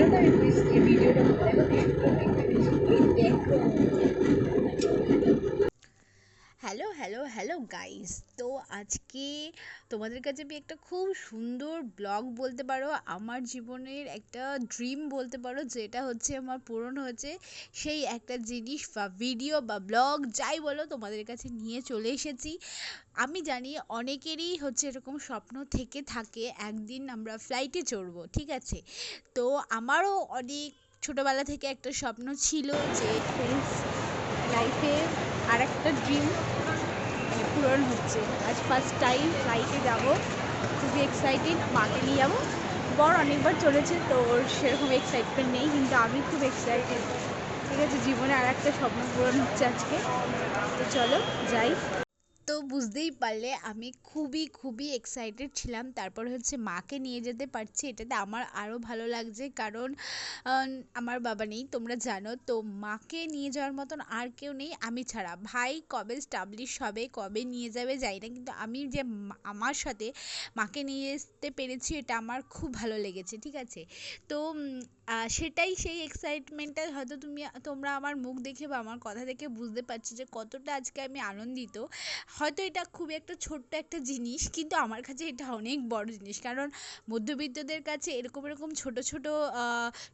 জন্য আমি এই ভিডিওটা কোথায় দেখো দেখো হ্যালো হ্যালো হ্যালো গাইস তো আজকে তোমাদের কাছে আমি একটা খুব সুন্দর ব্লগ বলতে পারো, আমার জীবনের একটা ড্রিম বলতে পারো, যেটা হচ্ছে আমার পূরণ হয়েছে সেই একটা জিনিস বা ভিডিও বা ব্লগ যাই বলো, তোমাদের কাছে নিয়ে চলে এসেছি। আমি জানি অনেকেরই হচ্ছে এরকম স্বপ্ন থেকে থাকে, একদিন আমরা ফ্লাইটে চড়বো, ঠিক আছে? তো আমারও অনেক ছোটোবেলা থেকে একটা স্বপ্ন ছিল যে লাইফে আর একটা ড্রিম পূরণ হচ্ছে। আজ ফার্স্ট টাইম ফ্লাইটে যাব। খুবই এক্সাইটেড মাকে নিয়ে যাব। বর অনেকবার চলেছে, তো ওর সেরকম এক্সাইটমেন্ট নেই, কিন্তু আমি খুব এক্সাইটেড ঠিক আছে, জীবনে আর একটা স্বপ্ন পূরণ হচ্ছে আজকে। তো চলো, যাই। তো বুঝতেই পারলে আমি খুবই খুবই এক্সাইটেড ছিলাম। তারপর হচ্ছে মাকে নিয়ে যেতে পারছি, এটাতে আমার আরও ভালো লাগছে। কারণ আমার বাবা নেই, তোমরা জানো। তো মাকে নিয়ে যাওয়ার মতন আর কেউ নেই, আমি ছাড়া। ভাই কবে স্টাবলিশ হবে, কবে নিয়ে যাবে যাই না, কিন্তু আমি যে আমার সাথে মাকে নিয়ে যেতে পেরেছি, এটা আমার খুব ভালো লেগেছে, ঠিক আছে? তো সেটাই সেই এক্সাইটমেন্টটা হয়তো তুমি, তোমরা আমার মুখ দেখে বা আমার কথা দেখে বুঝতে পারছ যে কতটা আজকে আমি আনন্দিত। হয়তো এটা খুবই একটা ছোট্ট একটা জিনিস, কিন্তু আমার কাছে এটা অনেক বড় জিনিস। কারণ মধ্যবিত্তদের কাছে এরকম এরকম ছোট ছোট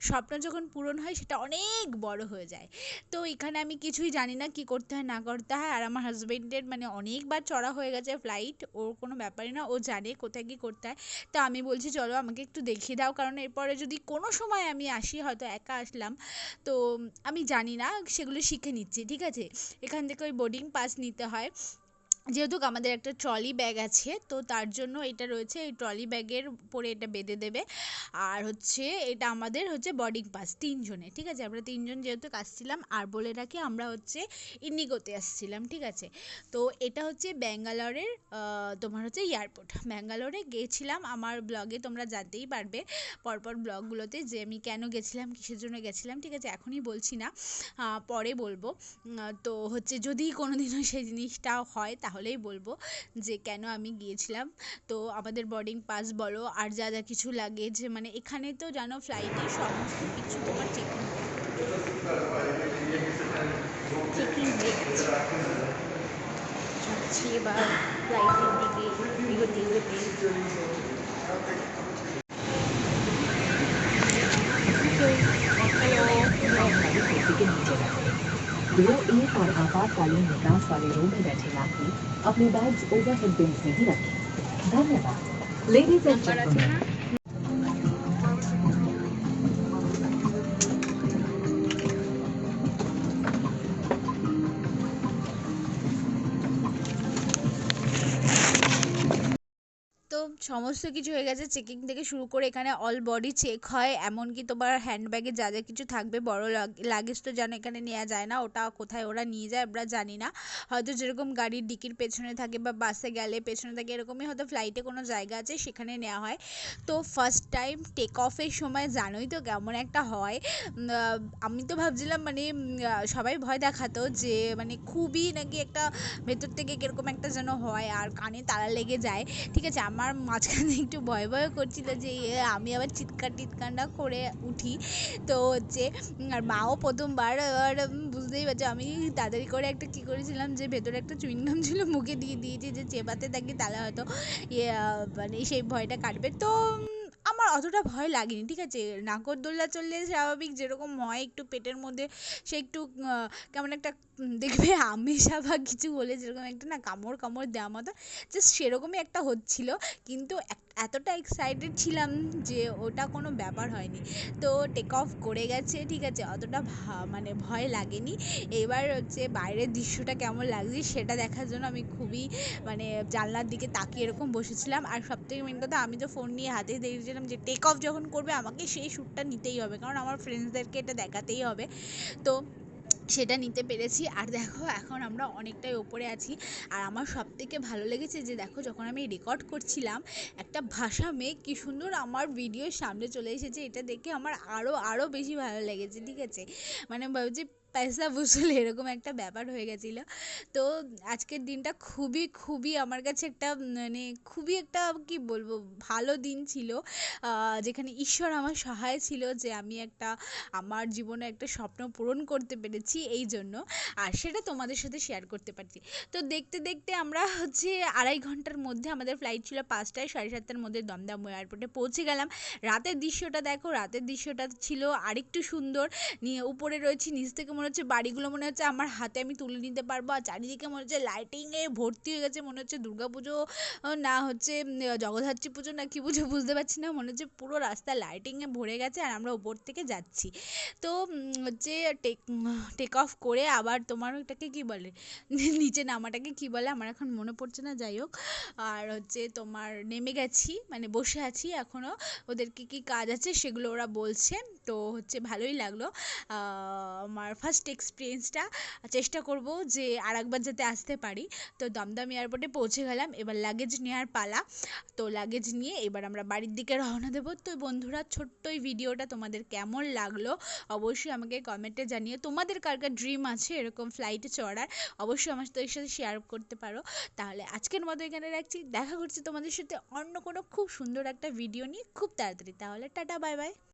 স্বপ্ন যখন পূরণ হয়, সেটা অনেক বড় হয়ে যায়। তো এখানে আমি কিছুই জানি না কি করতে হয়, না করতে হয়। আর আমার হাজব্যান্ডের মানে অনেকবার চড়া হয়ে গেছে ফ্লাইট ওর কোনো ব্যাপারই না, ও জানে কোথায় কী করতে হয়। তো আমি বলছি, চলো আমাকে একটু দেখিয়ে দাও। কারণ এরপরে যদি কোনো সময় আমি আসি, হয়তো একা আসলাম। তো আমি জানি না, সেগুলো শিখে নিচ্ছি, ঠিক আছে? এখান থেকে ওই বোর্ডিং পাস নিতে হয়। যেহেতু আমাদের একটা ট্রলি ব্যাগ আছে, তো তার জন্য এটা রয়েছে, এই ট্রলি ব্যাগের উপরে এটা বেঁধে দেবে। আর হচ্ছে এটা আমাদের হচ্ছে বোর্ডিং পাস তিনজনের ঠিক আছে? আমরা তিনজন যেহেতু আসছিলাম আর বলে রাখি আমরা হচ্ছে ইন্ডিগোতে আসছিলাম, ঠিক আছে? তো এটা হচ্ছে ব্যাঙ্গালোরের তোমার হচ্ছে এয়ারপোর্ট। ব্যাঙ্গালোরে গেছিলাম, আমার ব্লগে তোমরা জানতেই পারবে, পরপর ব্লগগুলোতে যে আমি কেন গেছিলাম, কিসের জন্য গেছিলাম, ঠিক আছে? এখনই বলছি না পরে বলব। তো হচ্ছে যদি কোনো দিনও সেই জিনিসটা হয় তাহলেই বলব যে কেন আমি গিয়েছিলাম। তো আমাদের বোর্ডিং পাস বলো আর যা যা কিছু লাগে যে মানে এখানে তো জানো ফ্লাইটে সমস্ত কিছু তোমার চেকিং চেকিং যাচ্ছি এবার ফ্লাইটের দিকে এগোতে এগোতে डीओ एक और आपातकालीन निकास वाले रूम में बैठे यात्री अपने बैग्स ओवरहेड बिन्स में ही रखें धन्यवाद लेडीज़ एंड जेंटलमैन সমস্ত কিছু হয়ে গেছে। চেকিং থেকে শুরু করে এখানে অল বডি চেক হয়। এমনকি তোমার হ্যান্ডব্যাগে যা যা কিছু থাকবে, বড় লাগেজ তো যেন এখানে নেওয়া যায় না। ওটা কোথায় ওরা নিয়ে যায় আমরা জানি না। হয়তো যেরকম গাড়ির ডিকির পেছনে থাকে বা বাসে গেলে পেছনে থাকে, এরকমই হয়তো ফ্লাইটে কোনো জায়গা আছে, সেখানে নেওয়া হয়। তো ফার্স্ট টাইম টেক অফের সময় জানোই তো কেমন একটা হয়। আমি তো ভাবছিলাম মানে সবাই ভয় দেখাতো যে মানে খুবই নাকি একটা ভেতর থেকে কীরকম একটা যেন হয় আর কানে তালা লেগে যায়। ঠিক আছে, আমার মাঝখানে একটু ভয় ভয় করছিল যে আমি আবার চিৎকার টিৎকার না করে উঠি। তো হচ্ছে, আর মাও প্রথমবার, আর বুঝতেই পারছ, আমি তাড়াতাড়ি করে একটা কী করেছিলাম যে, ভেতরে একটা চুইংগাম ছিল, মুখে দিয়ে দিয়েছি যে চেবাতে থাকি, তাহলে হয়তো ইয়ে মানে সেই ভয়টা কাটবে। তো, আমার অতটা ভয় লাগেনি, ঠিক আছে? নাগরদোল্লা চললে স্বাভাবিক, যেরকম হয়, একটু পেটের মধ্যে সে একটু কেমন একটা দেখবে আমেশা বা কিছু বলে যেরকম একটা না কামড় কামড় দেওয়া মতো জাস্ট সেরকমই একটা হচ্ছিল। কিন্তু এতটা এক্সাইটেড ছিলাম যে ওটা কোনো ব্যাপার হয়নি। তো টেক অফ করে গেছে, ঠিক আছে, অতটা মানে ভয় লাগেনি। এবার হচ্ছে বাইরের দৃশ্যটা কেমন লাগছে সেটা দেখার জন্য আমি খুবই মানে জানলার দিকে তাকিয়ে এরকম বসেছিলাম। আর সবথেকে মেন কথা, আমি তো ফোন নিয়ে হাতে দেখছিলাম যে টেক অফ যখন করবে, আমাকে সেই শ্যুটটা নিতেই হবে। কারণ আমার ফ্রেন্ডসদেরকে এটা দেখাতেই হবে। তো সেটা নিতে পেরেছি। আর দেখো, এখন আমরা অনেকটাই ওপরে আছি। আর আমার সব থেকে ভালো লেগেছে যে, দেখো, যখন আমি রেকর্ড করছিলাম, একটা ভাষা মেয়ে কী সুন্দর আমার ভিডিওর সামনে চলে এসেছে। এটা দেখে আমার আরও আরও বেশি ভালো লেগেছে, ঠিক আছে? মানে ভাবছি পয়সা বসুল এরকম একটা ব্যাপার হয়ে গেছিল। তো আজকের দিনটা খুবই খুবই আমার কাছে একটা মানে খুবই একটা কী বলব, ভালো দিন ছিল। যেখানে ঈশ্বর আমার সহায় ছিল যে আমি একটা, আমার জীবনে একটা স্বপ্ন পূরণ করতে পেরেছি এই জন্য। আর সেটা তোমাদের সাথে শেয়ার করতে পারছি। তো দেখতে দেখতে আমরা হচ্ছে আড়াই ঘণ্টার মধ্যে আমাদের ফ্লাইট ছিল পাঁচটায়, সাড়ে সাতটার মধ্যে দমদম এয়ারপোর্টে পৌঁছে গেলাম। রাতের দৃশ্যটা দেখো, রাতের দৃশ্যটা ছিল আরেকটু সুন্দর। নিয়ে উপরে রয়েছি নিচ থেকে মনে হচ্ছে বাড়িগুলো মনে হচ্ছে আমার হাতে আমি তুলে নিতে পারব। আর চারিদিকে মনে হচ্ছে লাইটিংয়ে ভর্তি হয়ে গেছে, মনে হচ্ছে দুর্গা পুজো না হচ্ছে জগদ্ধাত্রী পুজো না কী পুজো বুঝতে পারছি না, মনে হচ্ছে পুরো রাস্তা লাইটিংয়ে ভরে গেছে আর আমরা উপর থেকে যাচ্ছি। তো হচ্ছে টেক টেক অফ করে আবার তোমার ওটাকে কী বলে, নিচে নামাটাকে কী বলে আমার এখন মনে পড়ছে না, যাই হোক। আর হচ্ছে তোমার নেমে গেছি মানে বসে আছি এখনও ওদের কী কী কাজ আছে সেগুলো ওরা বলছে, তো হচ্ছে ভালোই লাগল। আমার ফার্স্ট এক্সপিরিয়েন্সটা চেষ্টা করব যে আর একবার যাতে আসতে পারি। তো দমদম এয়ারপোর্টে পৌঁছে গেলাম, এবার লাগেজ নেওয়ার পালা। তো লাগেজ নিয়ে এবার আমরা বাড়ির দিকে রওনা দেবো। তো বন্ধুরা, ছোট্ট এই ভিডিওটা তোমাদের কেমন লাগল অবশ্যই আমাকে কমেন্টে জানিয়ে তোমাদের কার কার ড্রিম আছে এরকম ফ্লাইটে চড়ার, অবশ্যই আমার সাথে সাথে শেয়ার করতে পারো। তাহলে আজকের মতো এখানে রাখছি। দেখা করছি তোমাদের সাথে অন্য কোনো খুব সুন্দর একটা ভিডিও নিয়ে খুব তাড়াতাড়ি। তাহলে টাটা বাই বাই